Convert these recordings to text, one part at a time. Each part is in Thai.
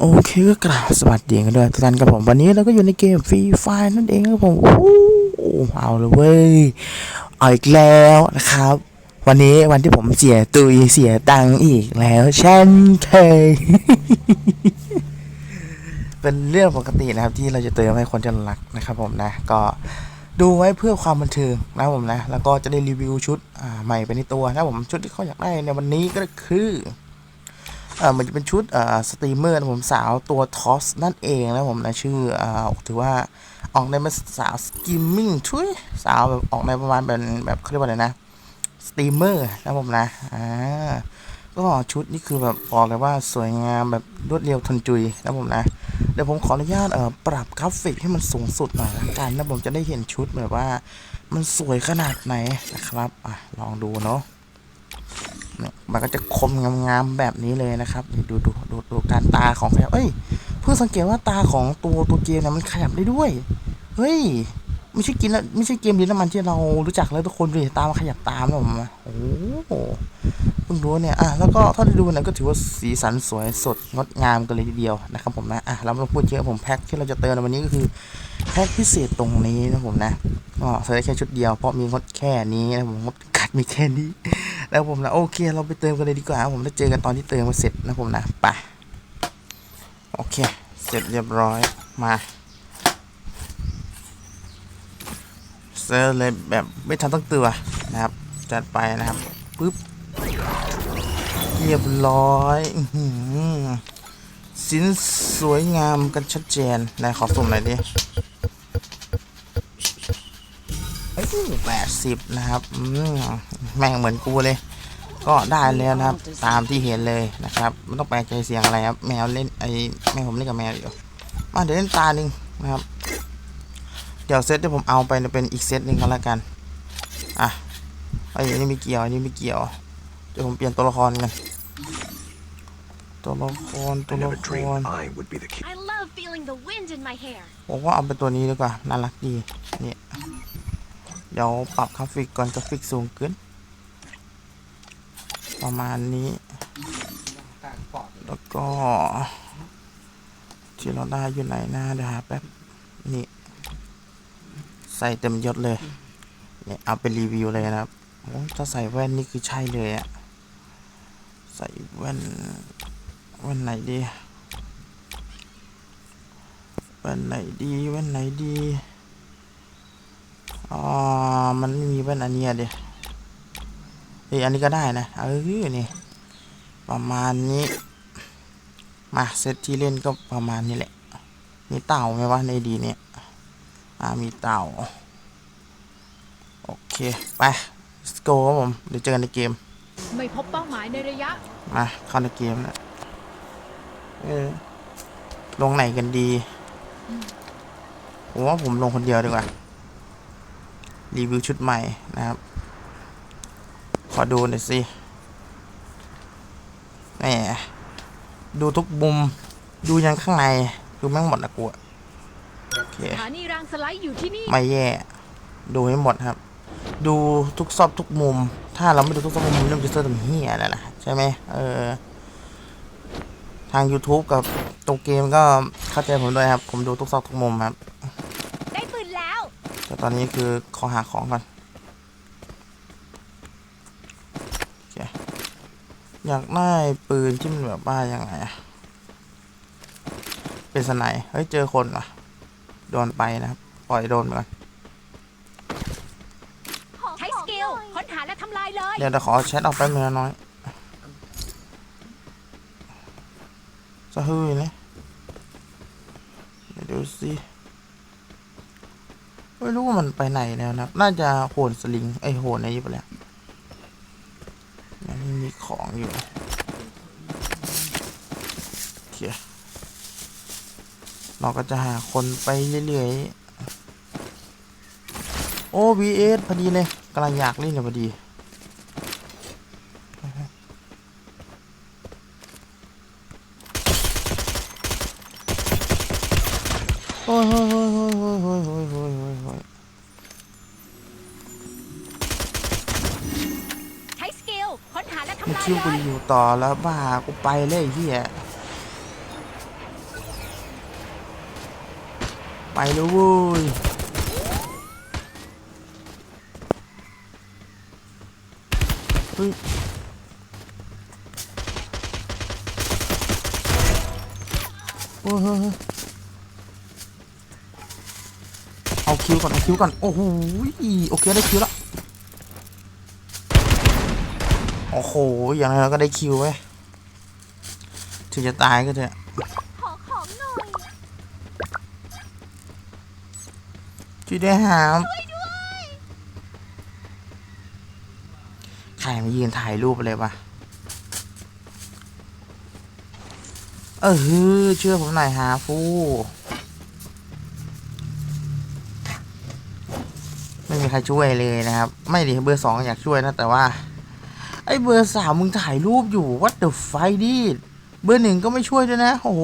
โอเคก็กราบสวัสดีกันด้วยทุกท่านกับผมวันนี้เราก็อยู่ในเกมฟรีไฟนั่นเองครับผมโอ้โหเอาเลยเว้ยเอาอีกแล้วนะครับ วันนี้วันที่ผมเสียตุยเสียตังค์อีกแล้วเช่นเคยเป็นเรื่องปกตินะครับที่เราจะเติมให้คนที่เรารักนะครับผมนะ ก็ดูไว้เพื่อความบันเทิงนะครับผมนะ แล้วก็จะได้รีวิวชุดใหม่ไปในตัวนะครับผมชุดที่เขาอยากได้ในวันนี้ก็คือ เอ่อมันจะเป็นชุดสตรีมเมอร์นะผมสาวตัวทอสนั่นเองนะผมนะชื่ออถือว่าออกในเป็นสาวสกิมมิ่งชุยสาวแบบออกในประมาณเป็นแบบเขาเรียกว่าอะไรนะสตรีมเมอร์นะผมนะอ่าก็ชุดนี่คือแบบบอกเลยว่าสวยงามแบบรวดเร็วทันจุยนะผมนะเดี๋ยวผมขออนุญาตเอ่อปรับกราฟิกให้มันสูงสุดหน่อยละกันนะผมจะได้เห็นชุดแบบว่า มันสวยขนาดไหนนะครับอะลองดูเนาะ เนี่ยมันก็จะคมงามๆแบบนี้เลยนะครับดูดูดูดูการตาของขยับเอ้ยเพิ่งสังเกตว่าตาของตัวตัวเกมเนี่ยมันขยับได้ด้วยเฮ้ยไม่ใช่กินแล้วไม่ใช่เกมดินน้ำมันที่เรารู้จักแล้วทุกคนดูดิตามันขยับตามนะผมโอ้โหเพิ่งรู้เนี่ยอะแล้วก็ถ้าได้ดูเนี่ยก็ถือว่าสีสันสวยสดงดงามกันเลยทีเดียวนะครับผมนะอะเราไม่ต้องพูดเยอะผมแพ็คที่เราจะเติมในวันนี้ก็คือแพ็คพิเศษตรงนี้นะผมนะก็ใส่ได้แค่ชุดเดียวเพราะมีงดแค่นี้นะผมงดกัดมีแค่นี้ แล้วผมนะโอเค เราไปเติมกันเลยดีกว่า ผมจะเจอกันตอนที่เติมมาเสร็จนะผมนะไปโอเค เสร็จเรียบร้อยมาเซอร์เลยแบบไม่ทันต้องตัวนะครับ จัดไปนะครับปึ๊บเรียบร้อยสินสวยงามกันชัดเจนไหนขอสุ่มหน่อยดิแปดสิบนะครับ อืม แม่งเหมือนกูเลย ก็ได้แล้วนะครับ ตามที่เห็นเลยนะครับไม่ต้องแปลกใจเสียงอะไรครับ แมวเล่นไอ้แม่ผมเล่นกับแมวอยู่มาเดี๋ยวเล่นตาหนึ่งนะครับ เดี๋ยวเซตที่ผมเอาไปเนี่ยเป็นอีกเซตหนึ่งก็แล้วกันอะไอ้ยอันนี้ไม่เกี่ยวอันนี้ไม่เกี่ยวเดี๋ยวผมเปลี่ยนตัวละครกันตัวละครตั I วละ never ค dreamed ร I would be the king. I love feeling the wind in my hair. ผมว่าเอาเป็นตัวนี้ดีกว่าน่ารักดีเนี่ยเดี๋ยวปรับกราฟิกก่อนกราฟิกสูงขึ้น ประมาณนี้ แล้วก็ ที่เราได้อยู่ไหนนะเดี๋ยวหาแป๊บ นี่ ใส่เต็มยศเลย เนี่ยเอาไปรีวิวเลยนะครับถ้าใส่แว่นนี่คือใช่เลยอะใส่แว่นแว่นไหนดีแว่นไหนดีแว่นไหนดีอ๋อมันไม่มีแว่นอันเนี้ยดิเฮ้ยอันนี้ก็ได้นะ เออ นี่ ประมาณนี้ มาเซตที่เล่นก็ประมาณนี้แหละ มีเต่าไหมวะในดีเนี่ย อ่า มีเต่า โอเค ไป let's go ครับผม เดี๋ยวเจอกันในเกม ไม่พบเป้าหมายในระยะ มา เข้าในเกมแล้วเออ ลงไหนกันดีผมว่าผมลงคนเดียวดีกว่า รีวิวชุดใหม่นะครับข อดูหน่อยสิแหมดูทุกมุม ดูยันข้างใน ดูแม่งหมดนะกูอะโอเคสถานีรางสไลด์อยู่ที่นี่ ไม่แย่ ดูให้หมดครับ ดูทุกซอกทุกมุม ถ้าเราไม่ดูทุกซอกทุกมุมเรื่องจะเจอตัวเฮียนั่นแหละใช่ไหมเออ ทาง YouTube กับตรงเกมก็เข้าใจผมด้วยครับ ผมดูทุกซอกทุกมุมครับ ได้ปืนแล้ว แต่ตอนนี้คือขอหาของก่อนโอเค อยากได้ปืนที่มันแบบว่ายังไงอะเป็นสไนป์เฮ้ย เจอคนว่ะ โดนไปนะครับ ปล่อยโดนไปก่อน ใช้สกิลค้นหาและทำลายเลยเดี๋ยวเดี๋ยวขอแชทออกแป๊บนึงนะน้อยสะฮือเลยเดี๋ยวดูสิไม่รู้ว่ามันไปไหนแล้วนะครับ น่าจะโหนสลิงไอยโหนไอ้ยี่ไปแล้วยังมี ของอยู่โอเคเราก็จะหาคนไปเรื่อยๆ โอ้ VS พอดีเลยกำลังอยากเล่นเลยพอดี แล้วบ้ากูไปเลยเฮียไปเลยเว้ยเฮ้ยโอ้โหเอาคิวก่อนเอาคิวก่อนโอ้โหโอเคได้คิวแล้ว อ้โห อย่างไรเราก็ได้คิวไว้ถึงจะตายก็เถอะขอของหน่อยช่วยด้วยครับใครมายืนถ่ายรูปอะไรวะ เออฮือเชื่อผมหน่อยฮะฟูไม่มีใครช่วยเลยนะครับ ไม่ดิเบอร์สองอยากช่วยนะแต่ว่า ไอ้เบอร์สามมึงถ่ายรูปอยู่ what the f i ดิเบอร์หนึ่งก็ไม่ช่วยด้วยนะ โอ้โห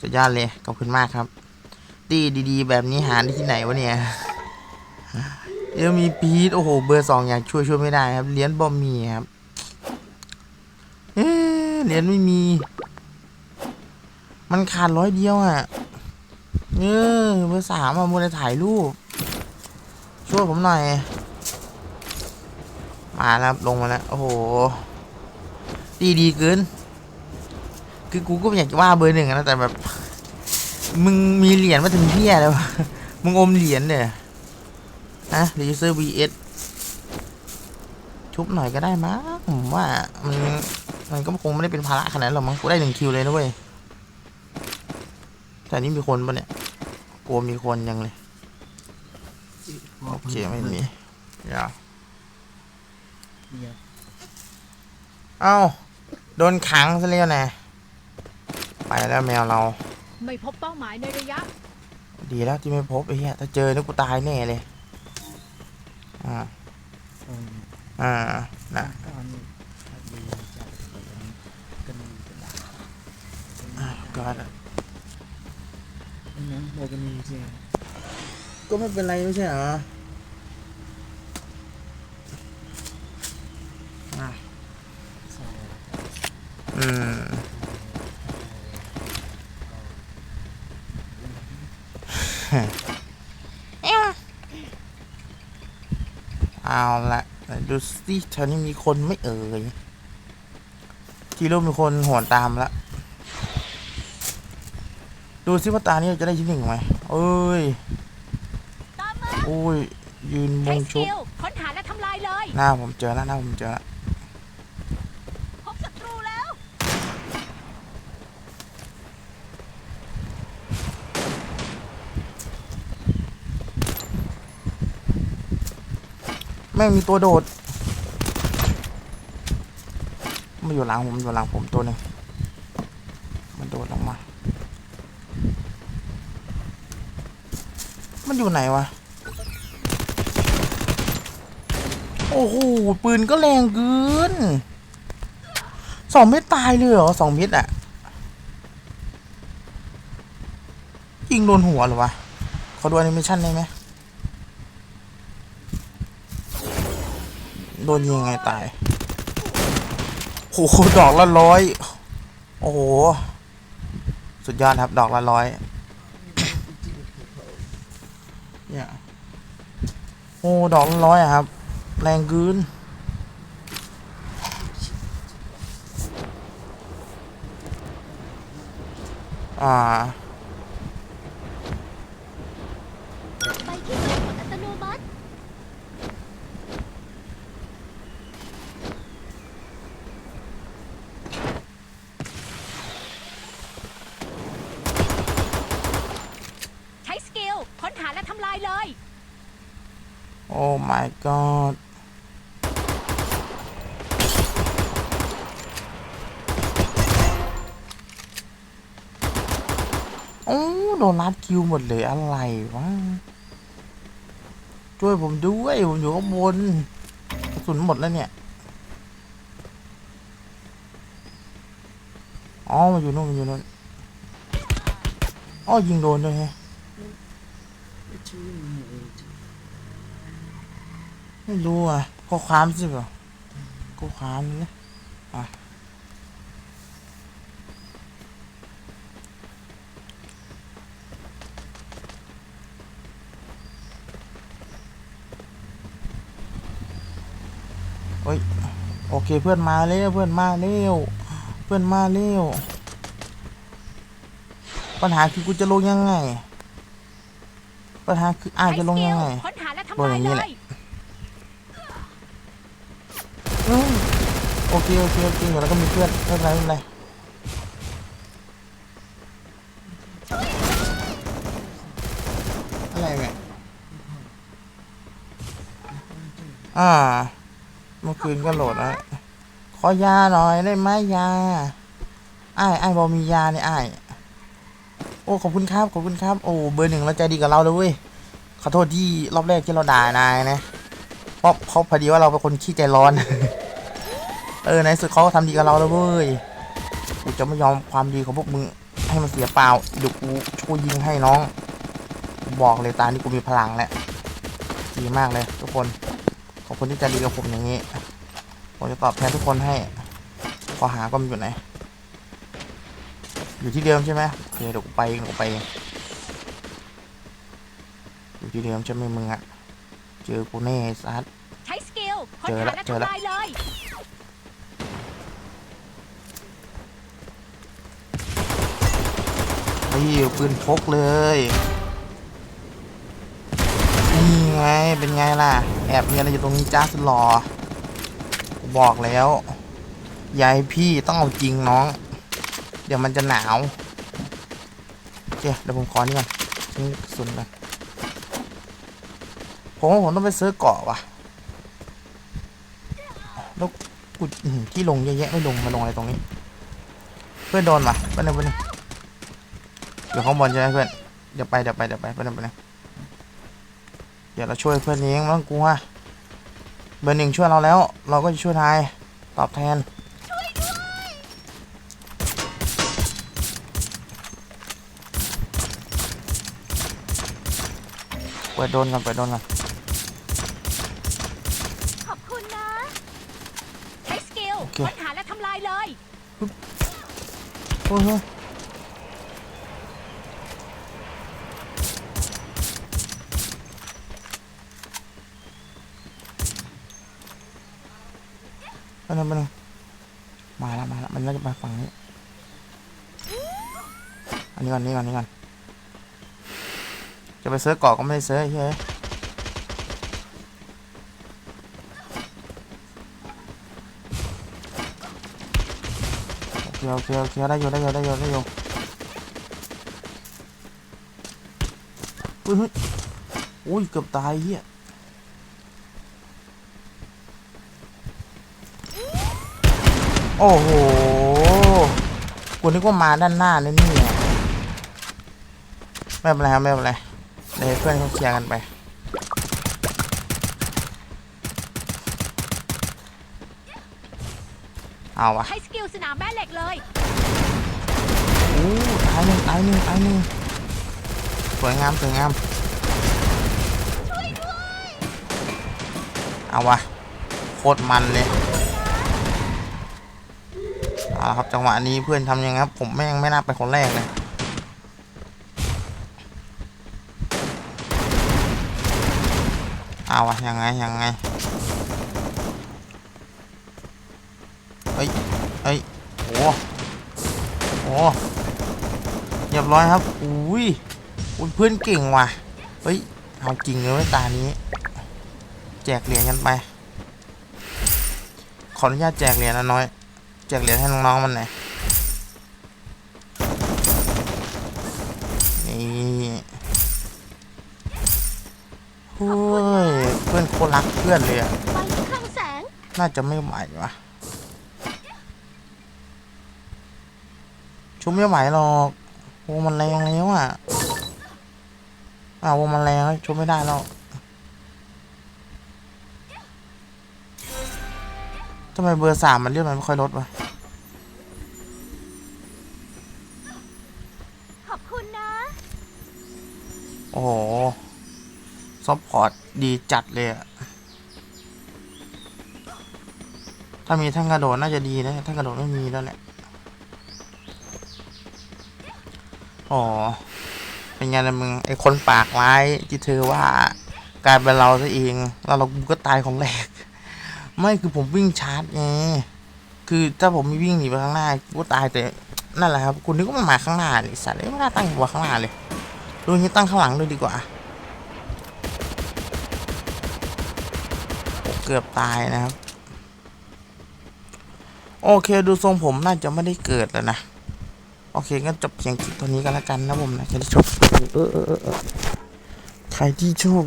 สุดยอดเลยขอบคุณมากครับ ตีดีๆ แบบนี้หาได้ที่ไหนวะเนี่ยยังมีพีทโอ้โห เบอร์สองอยากช่วยช่วยไม่ได้ครับเหรียญบอมมีครับเอเหรียญไม่มี มันขาดร้อยเดียวอะเออเบอร์สามอะมัวแต่ถ่ายรูปช่วยผมหน่อย มาแล้วลงมาแล้ว โอ้โห ดีดีเกิน คือกูก็อยากจะว่าเบอร์หนึ่งนะแต่แบบ มึงมีเหรียญมาถึงเที่ยแล้วมึงอมเหรียญเนี่ยนะหรือซื้อ VS ชุบหน่อยก็ได้มั้งผมว่ามันมันก็คงไม่ได้เป็นภาระขนาดหรอกมั้งกูได้หนึ่งคิวเลยนะเว้ยแต่นี่มีคนปะเนี่ยกลัวมีคนยังเลยโอเคไม่มีอย่า เอ้า โดนขังซะแล้วนะไปแล้วแมวเรา ไม่พบเป้าหมายในระยะ ดีแล้วที่ไม่พบไอ้เหี้ยถ้าเจอนี่กูตายแน่เลย อ่า อ่า นะอ่าก็ได้ก็ไม่เป็นไรไม่ใช่เหรออะอื มเอาละไหนดูสิแถวนี้มีคนไหม่เอ่ยทีรู้มีคนหวนตามละดูสิว่าตานี้จะได้ที่หนึ่งไหมเอ้ยตามมาโอ้ยยืนมใช้งสชุบกิลค้นหาและทำลายเลย หน้าผมเจอแล้วหน้าผมเจอแล้ว พบศัตรูแล้ว แม่งมีตัวโดดมาอยู่หลังผมอยู่หลังผมตัวหนึ่งมันโดดลงมา มันอยู่ไหนวะ โอ้โห ปืนก็แรงเกินสองเม็ดตายเลยเหรอสองเม็ดอะยิงโดนหัวหรอวะ ขอดูแอนิเมชันได้ไหม โดนยิงไงตายโอ้โหดอกละร้อยโอ้โห สุดยอดครับ ดอกละร้อยเนี่ยโอ้ดอกละร้อยอะครับ แรงกินอ่า ไปที่ตู้กดอัตโนมัติ ใช้สกิลค้นหาและทำลายเลย โอ้ my god โอ้โด นลัดคิวหมดเลยอะไรวะช่วยผมด้วยผมอยู่ข้างบนกระสุนหมดแล้วเนี่ยอ๋อมันอยู่นู่นมันอยู่นู่นอ๋อยิงโดนด้วยไงไม่รู้อะข้อความสิเหรอข้อความนะอะ โอเคเพื่อนมาเร็วเพื่อนมาเร็วเพื่อนมาเร็วปัญหาคือกูจะลงยังไง ปัญหาคืออาจจะลงยังไงค้นหาและลงทำอลายย่างนี้เลแหละยอืมโอเคโอเคโอเคแล้วก็มีเพื่อนไม่เป็นไรไม่เป็นไรอะไรเนี่ยอ่าเมื่อคืนก็โหลดนะขอยาหน่อยได้ไหมยาไอ้ไอ้ายบอมียาเนี่ยไอ้ายโอ้ขอบคุณครับขอบคุณครับโอ้เบอร์หนึ่งเราใจดีกับเราเลยเว้ยขอโทษที่รอบแรกที่เราด่านายนะเพราะเขาพอดีว่าเราเป็นคนขี้ใจร้อน เออในสุดเขาก็ทำดีกับเราแล้วเว้ยกูจะไม่ยอมความดีของพวกมึงให้มันเสียเปล่าเดี๋ยวกูช่วยยิงให้น้อง บอกเลยตานี่กูมีพลังแล้วดีมากเลยทุกคนขอบคุณที่ใจดีกับผมอย่างนี้ ผมจะตอบแทนทุกคนให้ ขอหาก็มันอยู่ไหน อยู่ที่เดิมใช่ไหมโอเคเดี๋ยวกูไปเองเดี๋ยวกูไปเองอยู่ที่เดิมใช่ไหมมึงอะเจอกูแน่ไอ้ซัดใช้สกิลค้นเจอหาละและเจอละทำลายเลยนี่ปืนพกเลยนี่ไงเป็นไงล่ะ แอบมีอะไรอยู่ตรงนี้จ้าสุดหลอกู บอกแล้วยายพี่ต้องเอาจริงน้อง เดี๋ยวมันจะหนาวโอเคเดี๋ยวผมขอนี่ก่อนทิ้งสุนก่อนผมว่าผมต้องไปซื้อเกาะว่ะแล้วกูอื้อหือที่ลงเยอะแยะไม่ลงมาลงอะไรตรงนี้ เพื่อนโดนว่ะเพื่อนเพื่อนเดี๋ยวข้างบนใช่ไหมเพื่อนเดี๋ยวไปเดี๋ยวไปเดี๋ยวไปเพื่อนไปนเดี๋ยวเราช่วยเพื่อนเองไม่ต้องกลัว เบอร์หนึ่งช่วยเราแล้ว เราก็จะช่วยทายตอบแทนเปิดโดนกันเปิดโดนกันขอบคุณนะ ใช้สกิลโอเคค้นหาและทำลายเลย โอ้โห ไปนึงไปนึงมาแล้วมาแล้วมันน่าจะมาฝั่งนี้ อันนี้ก่อนนี่ก่อนนี่ก่อนจะไปเซิร์ชเกาะก็ไม่ได้เซิร์ชเฮ้ยโอเคโอเคโอเคได้อยู่ได้อยู่ได้อยู่ได้อยู่อุ้ยอุ้ยเกือบตายเฮีย โอ้โห กูนึกว่ามาด้านหน้าเลยนี่ยไม่เป็นไรครับไม่เป็นไรเดี๋ยวให้เพื่อนเขาเคลียร์กันไป เอาวะใช้สกิลสนามแม่เหล็กเลยโอ้ตายหนึ่งตายหนึ่งตายหนึ่งสวยงามสวยงามเอาวะโคตรมันเลยเอาครับจังหวะนี้เพื่อนทำยังไงครับ ผมแม่งไม่น่าไปคนแรกเลยเอาวะยังไงยังไงเฮ้ยเฮ้ยโอ้โอ้เรียบร้อยครับอุ้ยอุ้ยเพื่อนเก่งว่ะเฮ้ยเอาจริงเลยเว้ยตานี้ แจกเหรียญกันไปขออนุญาตแจกเหรียญนะน้อย แจกเหรียญให้น้องๆมันหน่อยนี่เฮ้ยเพื่อนโคตรรักเพื่อนเลยอะไปที่คลังแสงน่าจะไม่ไหววะชุบไม่ไหวหรอกวงมันแรงแล้วอะอ้าววงมันแรงชุบไม่ได้แล้ว ทำไมเบอร์สามมันเลือดมันไม่ค่อยลดวะขอบคุณนะ โอ้โหซัพพอร์ตดีจัดเลยอะถ้ามีแท่งกระโดดน่าจะดีนะแท่งกระโดดไม่มีแล้วแหละอ๋อ เป็นไงล่ะมึง ไอคนปากร้ายที่เธอว่ากลายเป็นเราซะเอง แล้วเรากูก็ตายของแรก ไม่คือผมวิ่งชาร์จไงคือถ้าผมม่วิ่งหนีไปข้างหน้ากูตายแต่นั่นแหละครับคุณนึกว่ามันมาข้างหน้านี่สัตว์เอ้ยไม่น่าตั้งหัวข้างหน้าเลยดูนี้ตั้งข้างหลังด้วยดีกว่าเกือบตายนะครับ โอเคดูทรงผมน่าจะไม่ได้เกิดแล้วนะโอเคงั้นจบเพียงคลิปตัวนี้กันแล้วกันนะผมนะจะได้จบเออเออเออเออใครที่ชอบ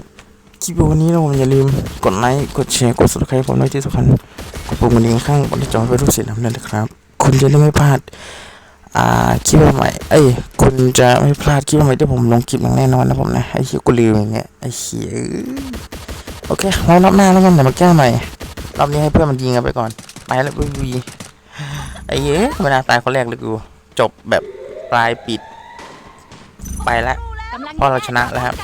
คลิปวันนี้นะผมอย่าลืมกดไลค์กดแชร์กด subscribe ผมด้วยที่สำคัญกดปุ่มกระดิ่งข้างบนจอเพื่อรู้สิ่งนั้นนะครับ คุณจะได้ไม่พลาดอ่าคลิปใหม่เอ้ยคุณจะไม่พลาดคลิปใหม่ที่ผมลงคลิปอย่างแน่นอนนะผมนะไอ้เหี้ยกูลืมอย่างเงี้ยไอ้เหี้ยเอ้ยโอเคไว้รอบหน้าแล้วกันเดี๋ยวมาแก้ใหม่รอบนี้ให้เพื่อนมันยิงกันไปก่อนไปแล้วบุยไอ้เหี้ยไม่น่าตายคนแรกเลยกูจบแบบปลายปิด ไปแล้วเพราะเราชนะแล้วครับ